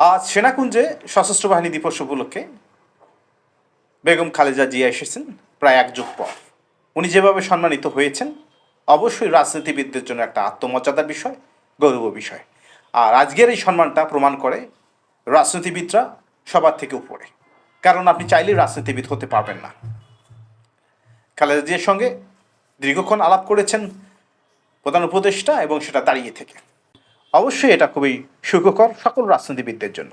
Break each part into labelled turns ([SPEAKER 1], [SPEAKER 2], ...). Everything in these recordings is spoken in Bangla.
[SPEAKER 1] আজ সেনাকুঞ্জে সশস্ত্র বাহিনী দিবস উপলক্ষে বেগম খালেদা জিয়া এসেছেন প্রায় এক যুগ পর। উনি যেভাবে সম্মানিত হয়েছেন, অবশ্যই রাজনীতিবিদদের জন্য একটা আত্মমর্যাদার বিষয় গৌরব বিষয়। আর আজকের এই সম্মানটা প্রমাণ করে রাজনীতিবিদরা সবার থেকে উপরে। কারণ আপনি চাইলেই রাজনীতিবিদ হতে পারবেন না। খালেদা জিয়ার সঙ্গে দীর্ঘক্ষণ আলাপ করেছেন প্রধান উপদেষ্টা এবং সেটা দাঁড়িয়ে থেকে। অবশ্যই এটা খুবই সুখকর সকল রাজনীতিবিদদের জন্য।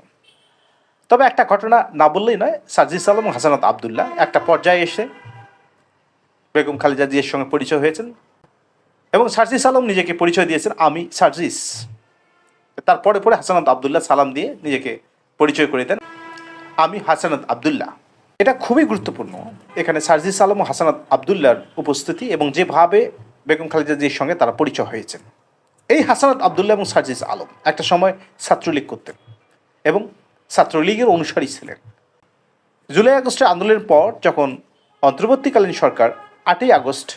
[SPEAKER 1] তবে একটা ঘটনা না বললেই নয় সাজিস আলম হাসানাত আবদুল্লাহ একটা পর্যায়ে এসে বেগম খালেদা জিয়ার সঙ্গে পরিচয় হয়েছেন এবং সার্জিস আলম নিজেকে পরিচয় দিয়েছেন আমি সার্জিস তারপরে পরে হাসানাত আবদুল্লাহ সালাম দিয়ে নিজেকে পরিচয় করে দেন আমি হাসানাত আবদুল্লাহ। এটা খুবই গুরুত্বপূর্ণ। এখানে সার্জিস আলম ও হাসানাত আবদুল্লাহর উপস্থিতি এবং যেভাবে বেগম খালেদা জিয়ার সঙ্গে তারা পরিচয় হয়েছেন। এই হাসানাত আবদুল্লাহ এবং সার্জিস আলম একটা সময় ছাত্রলীগ করতেন এবং ছাত্রলীগের অনুসারী ছিলেন। জুলাই আগস্টের আন্দোলনের পর যখন অন্তর্বর্তীকালীন সরকার আটই আগস্ট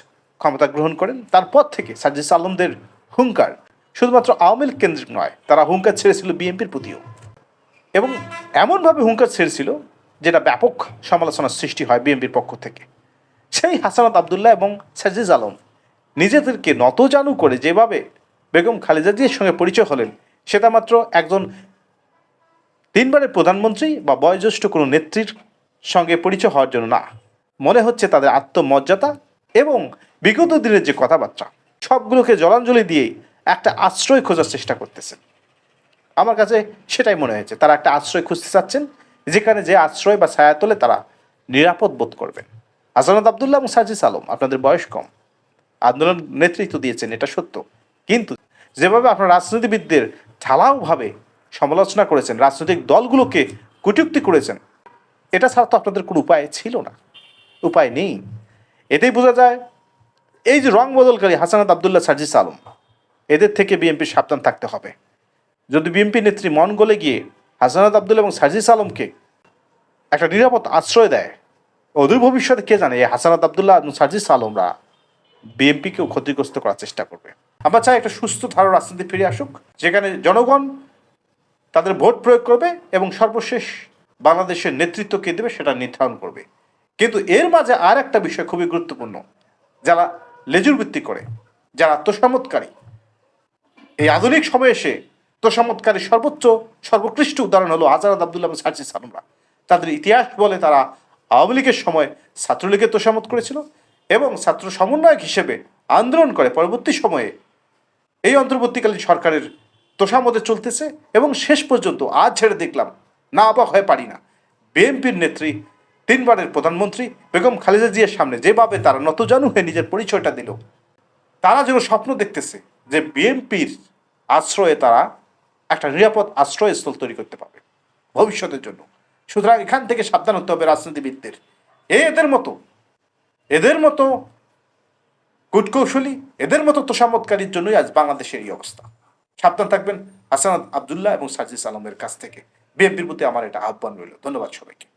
[SPEAKER 1] ক্ষমতা গ্রহণ করেন, তারপর থেকে সার্জিস আলমদের হুঙ্কার শুধুমাত্র আওয়ামী লীগ কেন্দ্রিক নয়, তারা হুঙ্কার ছেড়েছিল বিএনপির প্রতিও। এবং এমনভাবে হুঙ্কার ছেড়েছিল যেটা ব্যাপক সমালোচনার সৃষ্টি হয় বিএনপির পক্ষ থেকে। সেই হাসানাত আবদুল্লাহ এবং সাজিজ আলম নিজেদেরকে নতজানু করে যেভাবে বেগম খালেদা জিয়ার সঙ্গে পরিচয় হলেন সেটা মাত্র একজন তিনবারের প্রধানমন্ত্রী বা বয়োজ্যেষ্ঠ কোনো নেত্রীর সঙ্গে পরিচয় হওয়ার জন্য না। মনে হচ্ছে তাদের আত্মমর্যাদা এবং বিগত দিনের যে কথাবার্তা, সবগুলোকে জলাঞ্জলি দিয়ে একটা আশ্রয় খোঁজার চেষ্টা করতেছেন। আমার কাছে সেটাই মনে হয়েছে, তারা একটা আশ্রয় খুঁজতে চাচ্ছেন, যেখানে যে আশ্রয় বা ছায়া ছায়াতলে তারা নিরাপদ বোধ করবেন। হাসানাত আবদুল্লাহ এবং সাজিস আলম, আপনাদের বয়স কম। আন্দোলন নেতৃত্ব দিয়েছেন, এটা সত্য। কিন্তু যেভাবে আপনার রাজনীতিবিদদের ঢালাওভাবে সমালোচনা করেছেন, রাজনৈতিক দলগুলোকে কটূক্তি করেছেন, এটা ছাড়া তো আপনাদের কোনো উপায় ছিল না, উপায় নেই। এতেই বোঝা যায়, এই যে রং বদলকারী হাসানাত আবদুল্লাহ সার্জিস আলম, এদের থেকে বিএনপি সাবধান থাকতে হবে। যদি বিএনপি নেত্রী মন গলে গিয়ে হাসানাত আবদুল্লাহ এবং সাজিস আলমকে একটা নিরাপদ আশ্রয় দেয়, অদূর ভবিষ্যতে কে জানে এই হাসানাত আবদুল্লাহ এবং সাজিস আলমরা বিএনপিকেও ক্ষতিগ্রস্ত করার চেষ্টা করবে। আমরা চাই একটা সুস্থ ধারা রাজনীতি ফিরে আসুক, যেখানে জনগণ তাদের ভোট প্রয়োগ করবে এবং সর্বশেষ বাংলাদেশের নেতৃত্ব কে দেবে সেটা নির্ধারণ করবে। কিন্তু এর মাঝে আর একটা বিষয় খুবই গুরুত্বপূর্ণ, যারা লেজুর ভিত্তি করে, যারা তোষামতকারী এই আধুনিক সময়ে এসে তোষামতকারী সর্বোচ্চ, সর্বোৎকৃষ্ট উদাহরণ হলো আজারাদ আবদুল্লাহ সার্জি সালমরা তাদের ইতিহাস বলে তারা আওয়ামী লীগের সময় ছাত্রলীগের তোষামত করেছিল এবং ছাত্র সমন্বয়ক হিসেবে আন্দোলন করে পরবর্তী সময়ে এই অন্তর্বর্তীকালীন সরকারের তোষামতে চলতেছে এবং শেষ পর্যন্ত আজ ছেড়ে দেখলাম, না অবাক হয়ে পারি না। বিএনপির নেত্রী, তিনবারের প্রধানমন্ত্রী বেগম খালেদা জিয়ার সামনে যেভাবে তারা নতজানু হয়ে নিজের পরিচয়টা দিল, তারা যেন স্বপ্ন দেখতেছে যে বিএনপির আশ্রয়ে তারা একটা নিরাপদ আশ্রয়স্থল তৈরি করতে পারবে ভবিষ্যতের জন্য। সুতরাং এখান থেকে সাবধান হতে হবে রাজনীতিবিদদের। এদের মতো এদের মতো কূটকৌশলী এদের মতো তোষামতকারীর জন্যই আজ বাংলাদেশের এই অবস্থা। সাবধান থাকবেন। হাসান আবদুল্লাহ এবং সাজিস আলমের কাছ থেকে। বিএনপির প্রতি আমার এটা আহ্বান রইল। ধন্যবাদ সবাইকে।